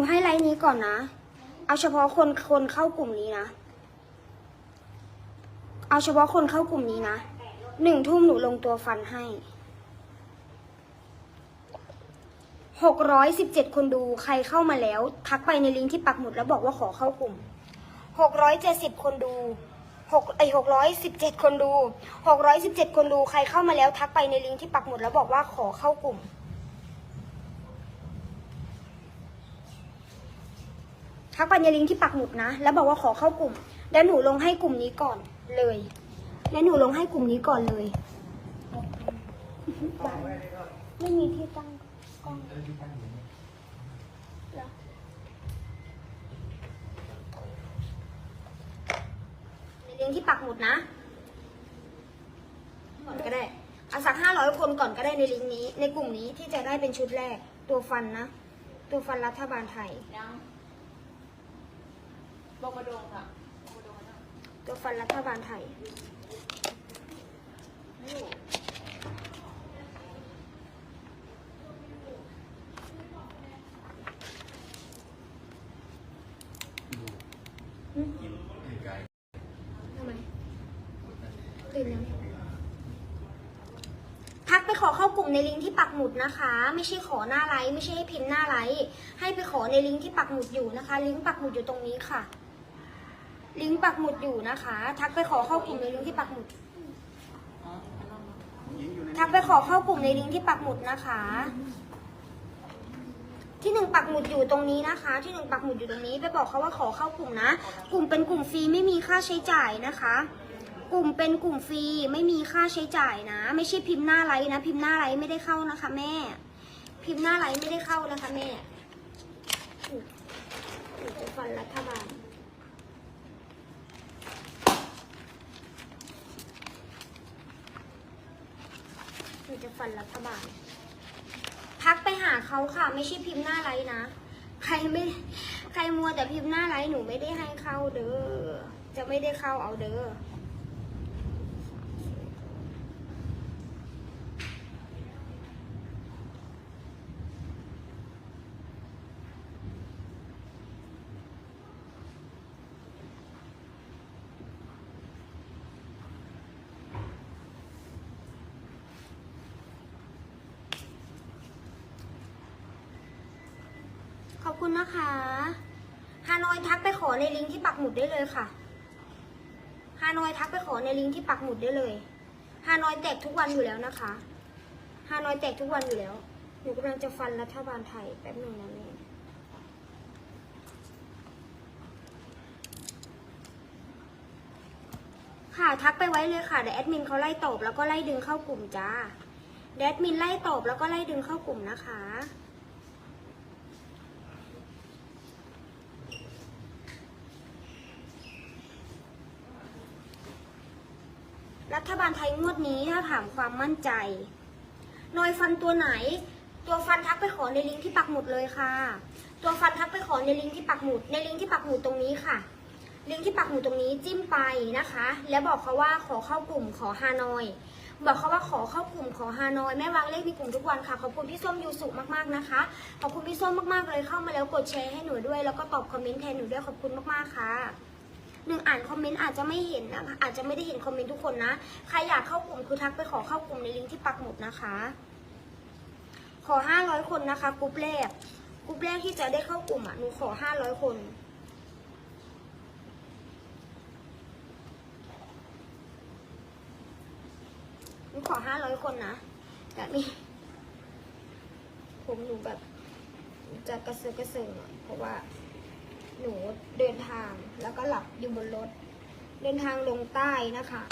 นูให้ไลน์นี้ก่อนนะ เอาเฉพาะคนคนเข้ากลุ่มนี้นะ เอาเฉพาะคนเข้ากลุ่มนี้นะ หนึ่งทุ่มหนูลงตัวฟันให้ หกร้อยสิบเจ็ดคนดูใครเข้ามาแล้ว ทักไปในลิงก์ที่ปักหมุดแล้วบอกว่าขอเข้ากลุ่ม หกร้อยเจ็ดสิบคนดูหกไอหกร้อยสิบเจ็ดคนดูหกร้อยสิบเจ็ดคนดูใครเข้ามาแล้วทักไปในลิงก์ที่ปักหมุดแล้วบอกว่าขอเข้ากลุ่ม ทักไปในลิงที่ปักหมุดนะ แล้วบอกว่าขอเข้ากลุ่ม แล้วหนูลงให้กลุ่มนี้ก่อนเลย แล้วหนูลงให้กลุ่มนี้ก่อนเลยไม่มีที่ตั้งกล้องในลิงก์ที่ปักหมุดนะ ก่อนก็ได้เอาสักห้าร้อยคนก่อนก็ได้ในลิงก์นี้ ในกลุ่มนี้ที่จะได้เป็นชุดแรกตัวฟันนะ ตัวฟันรัฐบาลไทย บอกกระดงค่ะบอกกระดงนะตัวฟันรัฐบาลไทยไม่อยู่ทำไมตื่นยังทักไปขอเข้ากลุ่มในลิงก์ที่ปักหมุดนะคะ ไม่ใช่ขอหน้าไลฟ์ไม่ใช่ให้พิมพ์หน้าไลฟ์ให้ไปขอในลิงก์ที่ปักหมุดอยู่นะคะ ลิงก์ปักหมุดอยู่ตรงนี้ค่ะ ลิงก์ปักหมุดอยู่นะคะ ทักไปขอเข้ากลุ่มในลิงก์ที่ปักหมุดอ๋ออันนั้นเหรอทักไปขอเข้ากลุ่มในลิงก์ที่ปักหมุดนะคะ ที่หนึ่งปักหมุดอยู่ตรงนี้นะคะ ที่หนึ่งปักหมุดอยู่ตรงนี้ ไปบอกเขาว่าขอเข้ากลุ่มนะ กลุ่มเป็นกลุ่มฟรีไม่มีค่าใช้จ่ายนะคะ กลุ่มเป็นกลุ่มฟรีไม่มีค่าใช้จ่ายนะ ไม่ใช่พิมพ์หน้าไลน์นะ พิมพ์หน้าไลน์ไม่ได้เข้านะคะ แม่ พิมพ์หน้าไลน์ไม่ได้เข้านะคะแม่อืมหนูจะฟันรัฐบาล หนูจะฟันรัฐบาลทักไปหาเขาค่ะ ไม่ใช่พิมพ์หน้าไลน์นะ ใครไม่ใครมัวแต่พิมพ์หน้าไลน์หนูไม่ได้ให้เข้าเด้อจะไม่ได้เข้าเอาเด้อ คุณนะคะฮานอยทักไปขอในลิงก์ที่ปักหมุดได้เลยค่ะฮานอยทักไปขอในลิงก์ที่ปักหมุดได้เลยฮานอยแจกทุกวันอยู่แล้วนะคะฮานอยแจกทุกวันอยู่แล้ว หนูกำลังจะฟันรัฐบาลไทยแป๊บหนึ่งนะแม่ค่ะทักไปไว้เลยค่ะเดี๋ยวแอดมินเขาไล่ตอบแล้วก็ไล่ดึงเข้ากลุ่มจ้าแอดมินไล่ตอบแล้วก็ไล่ดึงเข้ากลุ่มนะคะ รัฐบาลไทยงวดนี้ถ้าถามความมั่นใจนอยฟันตัวไหน ตัวฟันทักไปขอในลิงก์ที่ปักหมุดเลยค่ะ ตัวฟันทักไปขอในลิงก์ที่ปักหมุด ในลิงก์ที่ปักหมุดตรงนี้ค่ะ ลิงก์ที่ปักหมุดตรงนี้จิ้มไปนะคะ แล้วบอกเขาว่าขอเข้ากลุ่มขอฮานอย บอกเขาว่าขอเข้ากลุ่มขอฮานอยแม่วางเลขในกลุ่มทุกวันค่ะขอบคุณพี่ส้มยูสุมากๆนะคะ ขอบคุณพี่ส้มมากๆเลยเข้ามาแล้วกดแชร์ให้หนูด้วย แล้วก็ตอบคอมเมนต์แทนหนูด้วยขอบคุณมากๆค่ะ หนึ่งอ่านคอมเมนต์อาจจะไม่เห็นนะคะอาจจะไม่ได้เห็นคอมเมนต์ทุกคนนะ ใครอยากเข้ากลุ่มคือทักไปขอเข้ากลุ่มในลิงก์ที่ปักหมุดนะคะ ขอห้าร้อยคนนะคะกลุ่มแรกกลุ่มแรกที่จะได้เข้ากลุ่มอะหนูขอห้าร้อยคนหนูขอห้าร้อยคนนะแต่นี่ผมหนูแบบจะกระเซาะกระเซิงหน่อยเพราะว่า หนูเดินทางแล้วก็หลับอยู่บนรถ เดินทางลงใต้นะคะ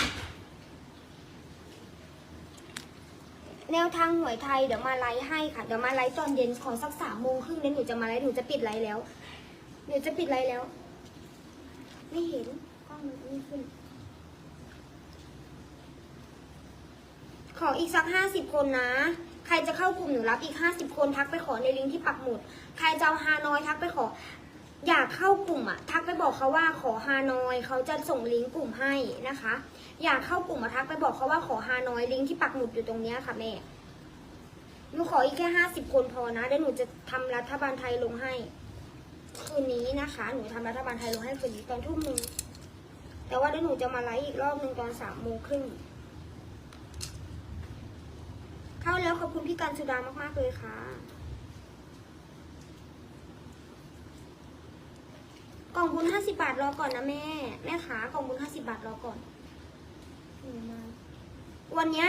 แนวทางหวยไทยเดี๋ยวมาไลฟ์ให้ค่ะ เดี๋ยวมาไลฟ์ตอนเย็นขอสักสามโมงครึ่งเดี๋ยวหนูจะมาไลฟ์หนูจะปิดไลฟ์แล้วหนูจะปิดไลฟ์แล้ว ไม่เห็นกล้องมันไม่ขึ้น ขออีกสักห้าสิบคนนะใครจะเข้ากลุ่มหนูรับอีกห้าสิบคนทักไปขอในลิงก์ที่ปักหมุด ใครจะเอาฮานอยทักไปขอ อยากเข้ากลุ่มอะทักไปบอกเขาว่าขอฮานอย เขาจะส่งลิงก์กลุ่มให้นะคะ อยากเข้ากลุ่มอะทักไปบอกเขาว่าขอฮานอยลิงก์ที่ปักหมุดอยู่ตรงเนี้ยค่ะแม่หนูขออีกแค่ห้าสิบคนพอนะเดี๋ยวหนูจะทำรัฐบาลไทยลงให้ คืนนี้นะคะ หนูทำรัฐบาลไทยลงให้คืนนี้ตอนทุ่มหนึ่งแต่ว่าเดี๋ยวหนูจะมาไลฟ์อีกรอบหนึ่งตอนสามโมงครึ่งเข้าแล้วขอบคุณพี่การสุดามากๆเลยค่ะ กล่องบุญห้าสิบาทรอก่อนนะแม่ แม่ขากล่องบุญห้าสิบาทรอก่อนหนูมาวันเนี้ย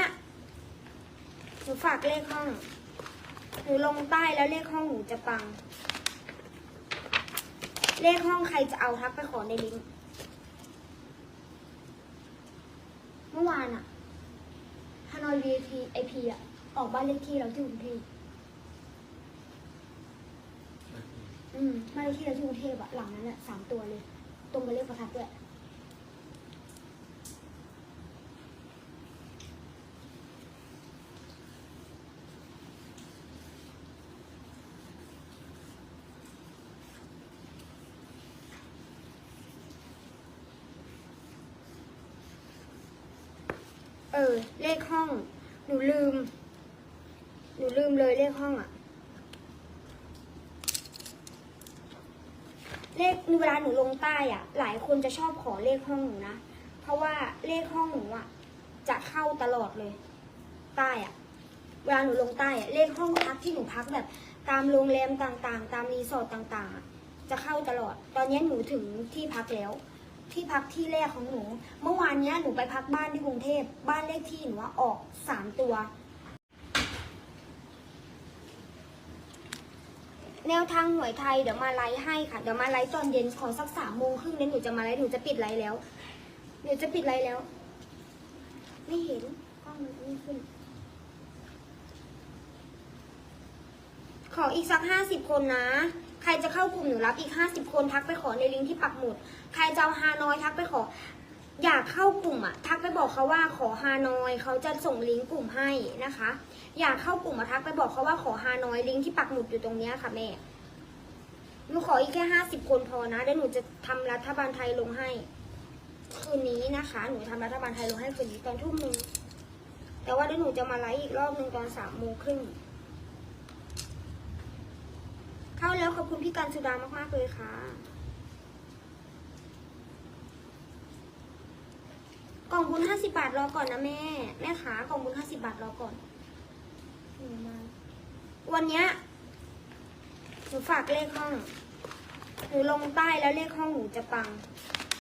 หนูฝากเลขห้องหนูลงใต้แล้วเลขห้องหนูจะปัง เลขห้องใครจะเอาทักไปขอในลิงก์เมื่อวานอะฮานอย VIP IP อะออกบ้านเลขที่เราที่กรุงเทพอืมบ้าน เลขที่เราที่กรุงเทพอะหลังนั้นอะสามตัวเลย ตรงกับเลขประทัดด้วยเออ เลขห้อง หนูลืม หนูลืมเลยเลขห้องอะ เลขเวลาหนูลงใต้อะหลายคนจะชอบขอเลขห้องหนูนะ เพราะว่าเลขห้องหนูอะ จะเข้าตลอดเลย ใต้อะเวลาหนูลงใต้อะเลขห้องพักที่หนูพักแบบ ตามโรงแรมต่างๆ ตามรีสอร์ทต่างๆอะจะเข้าตลอด ตอนนี้หนูถึงที่พักแล้ว ที่พักที่แรกของหนู เมื่อวานเนี้ยหนูไปพักบ้านที่กรุงเทพบ้านเลขที่หนูว่าออกสามตัว แนวทางหวยไทยเดี๋ยวมาไลฟ์ให้ค่ะเดี๋ยวมาไลฟ์ตอนเย็นขอสักสามโมงครึ่งเนี่ยหนูจะมาไลฟ์หนูจะปิดไลฟ์แล้วหนูจะปิดไลฟ์แล้ว ไม่เห็นกล้องมันไม่ขึ้น ขออีกสักห้าสิบคนนะใครจะเข้ากลุ่มหนูรับอีกห้าสิบคนทักไปขอในลิงก์ที่ปักหมุด ใครจะเอาฮานอยทักไปขอ อยากเข้ากลุ่มอะทักไปบอกเขาว่าขอฮานอยเขาจะส่งลิงก์กลุ่มให้นะคะ อยากเข้ากลุ่มมาทักไปบอกเขาว่าขอฮานอยลิงก์ที่ปักหมุดอยู่ตรงเนี้ยค่ะแม่หนูขออีกแค่ห้าสิบคนพอนะเดี๋ยวหนูจะทำรัฐบาลไทยลงให้ คืนนี้นะคะ หนูทำรัฐบาลไทยลงให้คืนนี้ตอนทุ่มหนึ่งแต่ว่าเดี๋ยวหนูจะมาไลฟ์อีกรอบหนึ่งตอนสามโมงครึ่งเข้าแล้วขอบคุณพี่การสุดามากๆเลยค่ะ กล่องบุญห้าสิบาทรอก่อนนะแม่ แม่ขากล่องบุญห้าสิบาทรอก่อนวันเนี้ยหนูฝากเลขห้อง หนูลงใต้แล้วเลขห้องหนูจะปัง